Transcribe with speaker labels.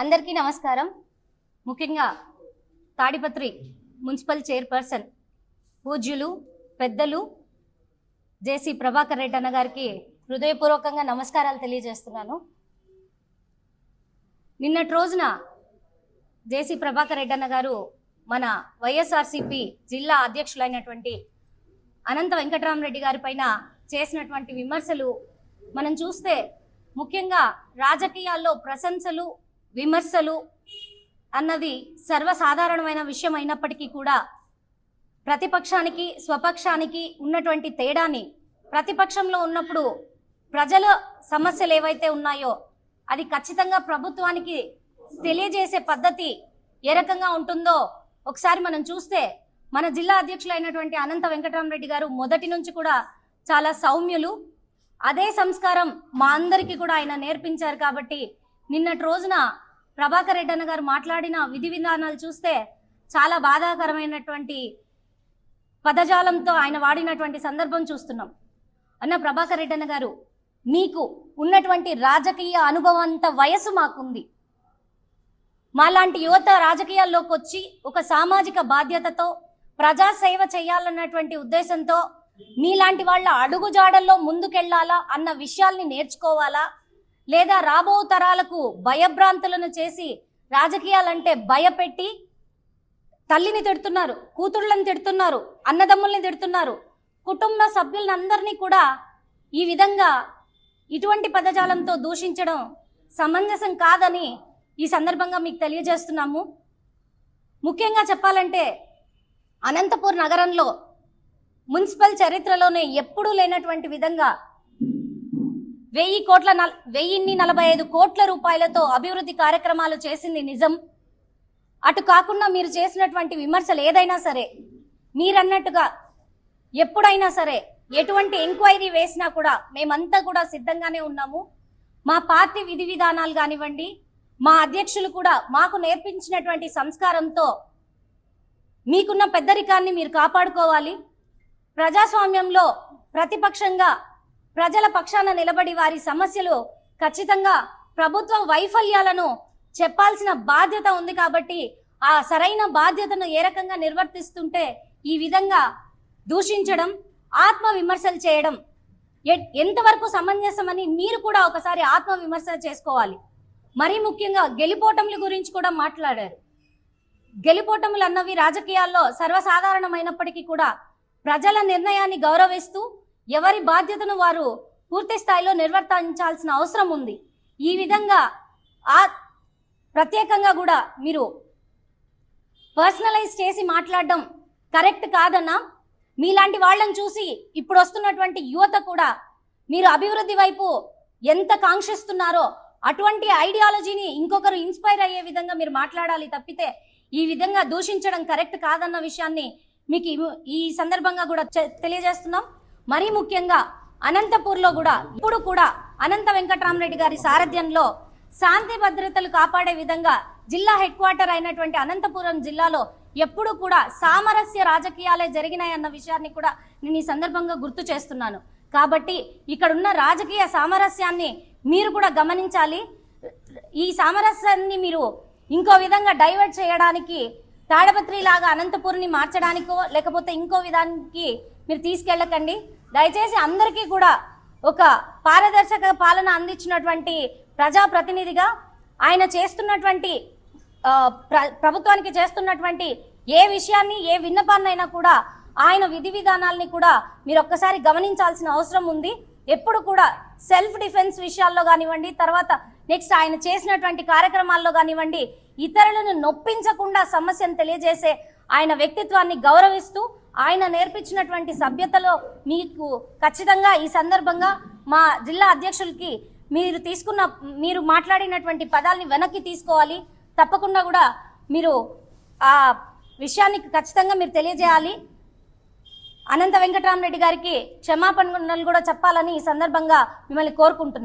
Speaker 1: అందరికీ నమస్కారం. ముఖ్యంగా తాడిపత్రి మున్సిపల్ చైర్పర్సన్ పూజ్యులు పెద్దలు జేసీ ప్రభాకర్ రెడ్డి అన్న గారికి హృదయపూర్వకంగా నమస్కారాలు తెలియజేస్తున్నాను. నిన్నటి రోజున జేసీ ప్రభాకర్ రెడ్డి అన్న గారు మన వైఎస్ఆర్సిపి జిల్లా అధ్యక్షులైనటువంటి అనంత వెంకటరామరెడ్డి గారి పైన చేసినటువంటి విమర్శలు మనం చూస్తే ముఖ్యంగా రాజకీయాల్లో ప్రశంసలు విమర్శలు అన్నది సర్వసాధారణమైన విషయం అయినప్పటికీ కూడా ప్రతిపక్షానికి స్వపక్షానికి ఉన్నటువంటి తేడాని ప్రతిపక్షంలో ఉన్నప్పుడు ప్రజల సమస్యలు ఏవైతే ఉన్నాయో అది ఖచ్చితంగా ప్రభుత్వానికి తెలియజేసే పద్ధతి ఏ రకంగా ఉంటుందో ఒకసారి మనం చూస్తే మన జిల్లా అధ్యక్షులైనటువంటి అనంత వెంకటరామరెడ్డి గారు మొదటి నుంచి కూడా చాలా సౌమ్యులు. అదే సంస్కారం మా అందరికీ కూడా ఆయన నేర్పించారు కాబట్టి నిన్నటి రోజున ప్రభాకర్ రెడ్డి అన్న గారు మాట్లాడిన విధి విధానాలు చూస్తే చాలా బాధాకరమైనటువంటి పదజాలంతో ఆయన వాడినటువంటి సందర్భం చూస్తున్నాం. అన్న ప్రభాకర్ రెడ్డి అన్న గారు మీకు ఉన్నటువంటి రాజకీయ అనుభవం అంత వయసు మాకుంది. మాలాంటి యువత రాజకీయాల్లోకి వచ్చి ఒక సామాజిక బాధ్యతతో ప్రజాసేవ చేయాలన్నటువంటి ఉద్దేశంతో మీలాంటి వాళ్ళ అడుగుజాడల్లో ముందుకెళ్ళాలా అన్న విషయాల్ని నేర్చుకోవాలా? లేదా రాబో తరాలకు భయభ్రాంతులను చేసి రాజకీయాలంటే భయపెట్టి తల్లిని తిడుతున్నారు కూతుళ్ళని తిడుతున్నారు అన్నదమ్ముల్ని తిడుతున్నారు. కుటుంబ సభ్యులందరినీ కూడా ఈ విధంగా ఇటువంటి పదజాలంతో దూషించడం సమంజసం కాదని ఈ సందర్భంగా మీకు తెలియజేస్తున్నాము. ముఖ్యంగా చెప్పాలంటే అనంతపూర్ నగరంలో మున్సిపల్ చరిత్రలోనే ఎప్పుడూ లేనటువంటి విధంగా వెయ్యి కోట్ల వెయ్యిన్ని నలభై ఐదు కోట్ల రూపాయలతో అభివృద్ధి కార్యక్రమాలు చేసింది నిజం. అటు కాకుండా మీరు చేసినటువంటి విమర్శలు ఏదైనా సరే మీరన్నట్టుగా ఎప్పుడైనా సరే ఎటువంటి ఎంక్వైరీ వేసినా కూడా మేమంతా కూడా సిద్ధంగానే ఉన్నాము. మా పార్టీ విధి విధానాలు కానివ్వండి మా అధ్యక్షులు కూడా మాకు నేర్పించినటువంటి సంస్కారంతో మీకున్న పెద్దరికాన్ని మీరు కాపాడుకోవాలి. ప్రజాస్వామ్యంలో ప్రతిపక్షంగా ప్రజల పక్షాన నిలబడి వారి సమస్యలు ఖచ్చితంగా ప్రభుత్వ వైఫల్యాలను చెప్పాల్సిన బాధ్యత ఉంది కాబట్టి ఆ సరైన బాధ్యతను ఏ రకంగా నిర్వర్తిస్తుంటే ఈ విధంగా దూషించడం ఆత్మ విమర్శలు చేయడం ఎంతవరకు సమంజసమని మీరు కూడా ఒకసారి ఆత్మ విమర్శ చేసుకోవాలి. మరీ ముఖ్యంగా గెలిపోటముల గురించి కూడా మాట్లాడారు. గెలిపోటములు అన్నవి రాజకీయాల్లో సర్వసాధారణమైనప్పటికీ కూడా ప్రజల నిర్ణయాన్ని గౌరవిస్తూ ఎవరి బాధ్యతను వారు పూర్తి స్థాయిలో నిర్వర్తించాల్సిన అవసరం ఉంది. ఈ విధంగా ఆ ప్రత్యేకంగా కూడా మీరు పర్సనలైజ్ చేసి మాట్లాడడం కరెక్ట్ కాదన్నా మీలాంటి వాళ్ళని చూసి ఇప్పుడు వస్తున్నటువంటి యువత కూడా మీరు అభివృద్ధి వైపు ఎంత కాంక్షిస్తున్నారో అటువంటి ఐడియాలజీని ఇంకొకరు ఇన్స్పైర్ అయ్యే విధంగా మీరు మాట్లాడాలి తప్పితే ఈ విధంగా దూషించడం కరెక్ట్ కాదన్న విషయాన్ని మీకు ఈ- సందర్భంగా కూడా తెలియజేస్తున్నాం. మరీ ముఖ్యంగా అనంతపూర్లో కూడా ఇప్పుడు కూడా అనంత వెంకటరామరెడ్డి గారి సారథ్యంలో శాంతి భద్రతలు కాపాడే విధంగా జిల్లా హెడ్ క్వార్టర్ అయినటువంటి అనంతపురం జిల్లాలో ఎప్పుడు కూడా సామరస్య రాజకీయాలే జరిగినాయన్న విషయాన్ని కూడా నేను ఈ సందర్భంగా గుర్తు చేస్తున్నాను. కాబట్టి ఇక్కడున్న రాజకీయ సామరస్యాన్ని మీరు కూడా గమనించాలి. ఈ సామరస్యాన్ని మీరు ఇంకో విధంగా డైవర్ట్ చేయడానికి తాడపత్రి లాగా అనంతపురిని మార్చడానికో లేకపోతే ఇంకో విధానికి మీరు తీసుకెళ్ళకండి. దయచేసి అందరికీ కూడా ఒక పారదర్శక పాలన అందించినటువంటి ప్రజాప్రతినిధిగా ఆయన చేస్తున్నటువంటి ప్ర- ప్రభుత్వానికి చేస్తున్నటువంటి ఏ విషయాన్ని ఏ విన్నపాన్నైనా కూడా ఆయన విధి విధానాల్ని కూడా మీరు ఒక్కసారి గమనించాల్సిన అవసరం ఉంది. ఎప్పుడు కూడా సెల్ఫ్ డిఫెన్స్ విషయాల్లో కానివ్వండి తర్వాత నెక్స్ట్ ఆయన చేసినటువంటి కార్యక్రమాల్లో కానివ్వండి ఇతరులను నొప్పించకుండా సమస్యను తెలియజేసే ఆయన వ్యక్తిత్వాన్ని గౌరవిస్తూ ఆయన నేర్పించినటువంటి సభ్యతలో మీకు ఖచ్చితంగా ఈ సందర్భంగా మా జిల్లా అధ్యక్షులకి మీరు తీసుకున్న మీరు మాట్లాడినటువంటి పదాల్ని వెనక్కి తీసుకోవాలి. తప్పకుండా కూడా మీరు ఆ విషయాన్ని ఖచ్చితంగా మీరు తెలియజేయాలి. అనంత వెంకటరామరెడ్డి గారికి క్షమాపణలు కూడా చెప్పాలని ఈ సందర్భంగా మిమ్మల్ని కోరుకుంటున్నాం.